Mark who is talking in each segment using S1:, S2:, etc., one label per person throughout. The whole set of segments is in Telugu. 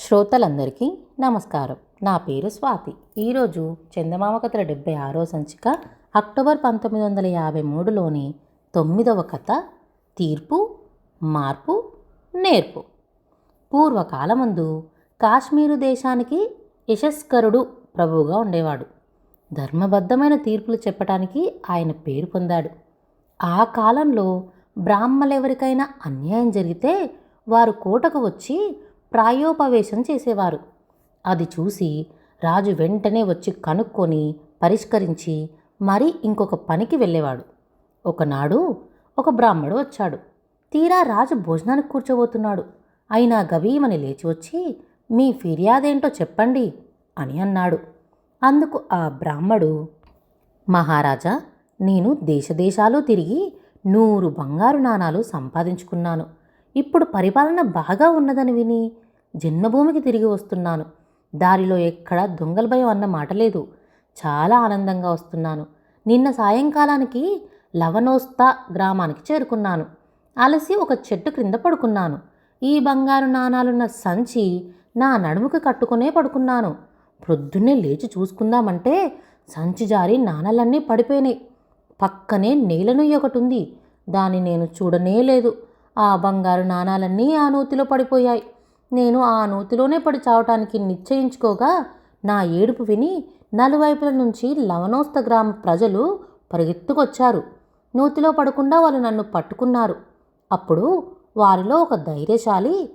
S1: శ్రోతలందరికీ నమస్కారం. నా పేరు స్వాతి. ఈరోజు చందమామ కథల డెబ్బై ఆరో సంచిక అక్టోబర్ పంతొమ్మిది వందల యాభై మూడులోని తొమ్మిదవ కథ తీర్పు మార్పు నేర్పు. పూర్వకాలమందు కాశ్మీరు దేశానికి యశస్కరుడు ప్రభువుగా ఉండేవాడు. ధర్మబద్ధమైన తీర్పులు చెప్పటానికి ఆయన పేరు పొందాడు. ఆ కాలంలో బ్రాహ్మలెవరికైనా అన్యాయం జరిగితే వారు కోటకు వచ్చి ప్రాయోపవేశం చేసేవారు. అది చూసి రాజు వెంటనే వచ్చి కనుక్కొని పరిష్కరించి మరీ ఇంకొక పనికి వెళ్ళేవాడు. ఒకనాడు ఒక బ్రాహ్మడు వచ్చాడు. తీరా రాజు భోజనానికి కూర్చోబోతున్నాడు. అయినా గవీమని లేచి వచ్చి మీ ఫిర్యాదేంటో చెప్పండి అని అన్నాడు. అందుకు ఆ బ్రాహ్మడు మహారాజా నేను దేశదేశాలు తిరిగి నూరు బంగారు నాణాలు సంపాదించుకున్నాను. ఇప్పుడు పరిపాలన బాగా ఉన్నదని విని జన్మభూమికి తిరిగి వస్తున్నాను. దారిలో ఎక్కడ దొంగల భయం అన్న మాట లేదు. చాలా ఆనందంగా వస్తున్నాను. నిన్న సాయంకాలానికి లవనోస్తా గ్రామానికి చేరుకున్నాను. అలసి ఒక చెట్టు క్రింద పడుకున్నాను. ఈ బంగారు నాణాలున్న సంచి నా నడుముకి కట్టుకునే పడుకున్నాను. ప్రొద్దున్నే లేచి చూసుకుందామంటే సంచి జారి నాణాలన్నీ పడిపోయినాయి. పక్కనే నేలనుయ్య ఒకటి ఉంది దాన్ని నేను చూడనే లేదు. ఆ బంగారు నాణాలన్నీ ఆ నూతిలో పడిపోయాయి. నేను ఆ నూతిలోనే పడి చావటానికి నిశ్చయించుకోగా నా ఏడుపు విని నలువైపుల నుంచి లవనోస్త గ్రామ ప్రజలు పరిగెత్తుకొచ్చారు. నూతిలో పడకుండా వాళ్ళు నన్ను పట్టుకున్నారు. అప్పుడు వారిలో ఒక ధైర్యశాలి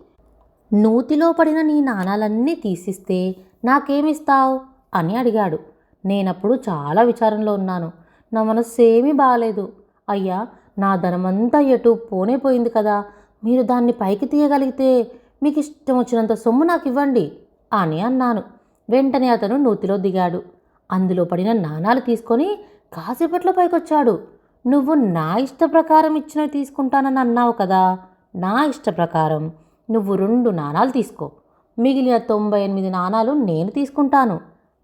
S1: నూతిలో పడిన నీ నాణాలన్నీ తీసిస్తే నాకేమిస్తావు? అని అడిగాడు. నేనప్పుడు చాలా విచారంలో ఉన్నాను. నా మనస్సు ఏమీ బాగాలేదు అయ్యా నా ధనమంతా ఎటు పోనే పోయింది కదా? మీరు దాన్ని పైకి తీయగలిగితే మీకు ఇష్టం వచ్చినంత సొమ్ము నాకు ఇవ్వండి అని అన్నాను. వెంటనే అతను నూతిలో దిగాడు. అందులో పడిన నాణాలు తీసుకొని కాసేపట్లో పైకొచ్చాడు. నువ్వు నా ఇష్ట ప్రకారం ఇచ్చినవి తీసుకుంటానని అన్నావు కదా. నా ఇష్ట ప్రకారం నువ్వు రెండు నాణాలు తీసుకో. మిగిలిన తొంభై ఎనిమిది నాణాలు నేను తీసుకుంటాను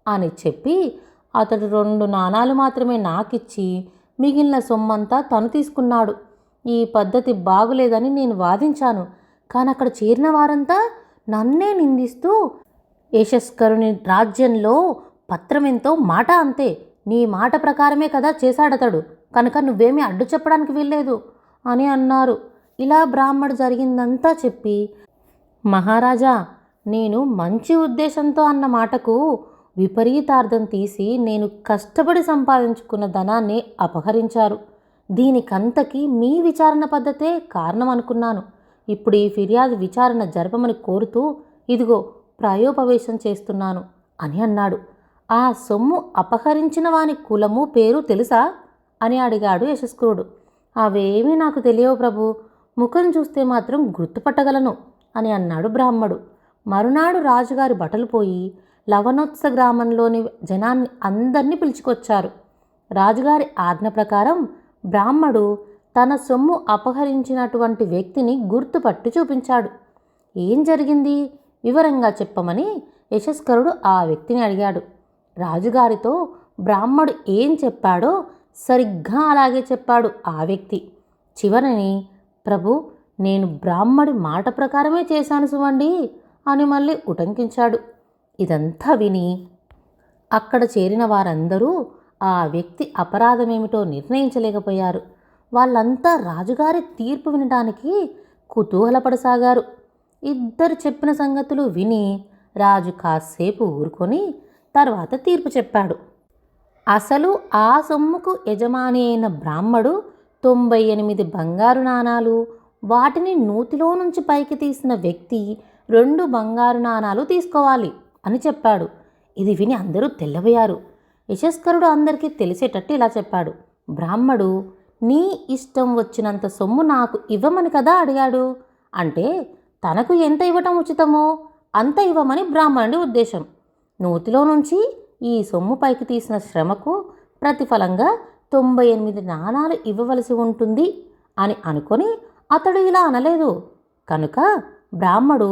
S1: అని చెప్పి అతడు రెండు నాణాలు మాత్రమే నాకిచ్చి మిగిలిన సొమ్మంతా తను తీసుకున్నాడు. ఈ పద్ధతి బాగులేదని నేను వాదించాను. కానీ అక్కడ చేరిన వారంతా నన్నే నిందిస్తూ యశస్కరుని రాజ్యంలో పత్రం ఎంతో మాట అంతే. నీ మాట ప్రకారమే కదా చేశాడతడు. కనుక నువ్వేమీ అడ్డు చెప్పడానికి వీల్లేదు అని అన్నారు. ఇలా బ్రాహ్మడు జరిగిందంతా చెప్పి మహారాజా నేను మంచి ఉద్దేశంతో అన్న మాటకు విపరీతార్థం తీసి నేను కష్టపడి సంపాదించుకున్న ధనాన్ని అపహరించారు. దీనికంతకి మీ విచారణ పద్ధతే కారణం అనుకున్నాను ఇప్పుడు ఈ ఫిర్యాదు విచారణ జరపమని కోరుతూ ఇదిగో ప్రాయోపవేశం చేస్తున్నాను అని అన్నాడు. ఆ సొమ్ము అపహరించిన వాని కులము పేరు తెలుసా? అని అడిగాడు యశస్కరుడు అవేమీ నాకు తెలియవు ప్రభు. ముఖం చూస్తే మాత్రం గుర్తుపట్టగలను అని అన్నాడు బ్రాహ్మడు. మరునాడు రాజుగారి బట్టలు పోయి లవనోత్స గ్రామంలోని జనాన్ని అందరినీ పిలుచుకొచ్చారు. రాజుగారి ఆజ్ఞ ప్రకారం బ్రాహ్మడు తన సొమ్ము అపహరించినటువంటి వ్యక్తిని గుర్తుపట్టి చూపించాడు. ఏం జరిగింది? వివరంగా చెప్పమని యశస్కరుడు ఆ వ్యక్తిని అడిగాడు. రాజుగారితో బ్రాహ్మడు ఏం చెప్పాడో సరిగ్గా అలాగే చెప్పాడు ఆ వ్యక్తి. చివరని ప్రభు నేను బ్రాహ్మడి మాట ప్రకారమే చేశాను సువండి అని మళ్ళీ ఉటంకించాడు. ఇదంతా విని అక్కడ చేరిన వారందరూ ఆ వ్యక్తి అపరాధమేమిటో నిర్ణయించలేకపోయారు. వాళ్ళంతా రాజుగారి తీర్పు వినడానికి కుతూహలపడసాగారు. ఇద్దరు చెప్పిన సంగతులు విని రాజు కాసేపు ఊరుకొని తర్వాత తీర్పు చెప్పాడు. అసలు ఆ సొమ్ముకు యజమాని అయిన బ్రాహ్మడు తొంభై ఎనిమిది బంగారు నాణాలు వాటిని నూతిలో నుంచి పైకి తీసిన వ్యక్తి రెండు బంగారు నాణాలు తీసుకోవాలి అని చెప్పాడు. ఇది విని అందరూ తెల్లబోయారు. యశస్కరుడు అందరికీ తెలిసేటట్టు ఇలా చెప్పాడు. బ్రాహ్మడు నీ ఇష్టం వచ్చినంత సొమ్ము నాకు ఇవ్వమని కదా అడిగాడు. అంటే తనకు ఎంత ఇవ్వటం ఉచితమో అంత ఇవ్వమని బ్రాహ్మణుడి ఉద్దేశం. నూతిలో నుంచి ఈ సొమ్ము పైకి తీసిన శ్రమకు ప్రతిఫలంగా తొంభై ఎనిమిది నాణాలు ఇవ్వవలసి ఉంటుంది అని అనుకొని అతడు ఇలా అనలేదు. కనుక బ్రాహ్మడు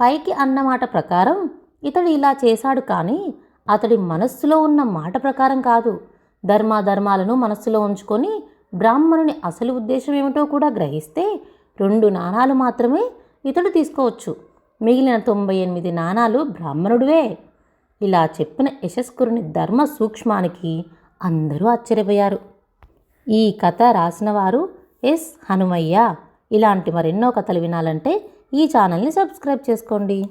S1: పైకి అన్నమాట ప్రకారం ఇతడు ఇలా చేశాడు కానీ అతడి మనస్సులో ఉన్న మాట ప్రకారం కాదు. ధర్మాధర్మాలను మనస్సులో ఉంచుకొని బ్రాహ్మణుని అసలు ఉద్దేశం ఏమిటో కూడా గ్రహిస్తే రెండు నాణాలు మాత్రమే ఇతడు తీసుకోవచ్చు. మిగిలిన తొంభై ఎనిమిది నాణాలు బ్రాహ్మణుడివే. ఇలా చెప్పిన యశస్కురుని ధర్మ సూక్ష్మానికి అందరూ ఆశ్చర్యపోయారు. ఈ కథ రాసినవారు ఎస్. హనుమయ్య. ఇలాంటి మరెన్నో కథలు వినాలంటే ఈ ఛానల్ని సబ్స్క్రైబ్ చేసుకోండి.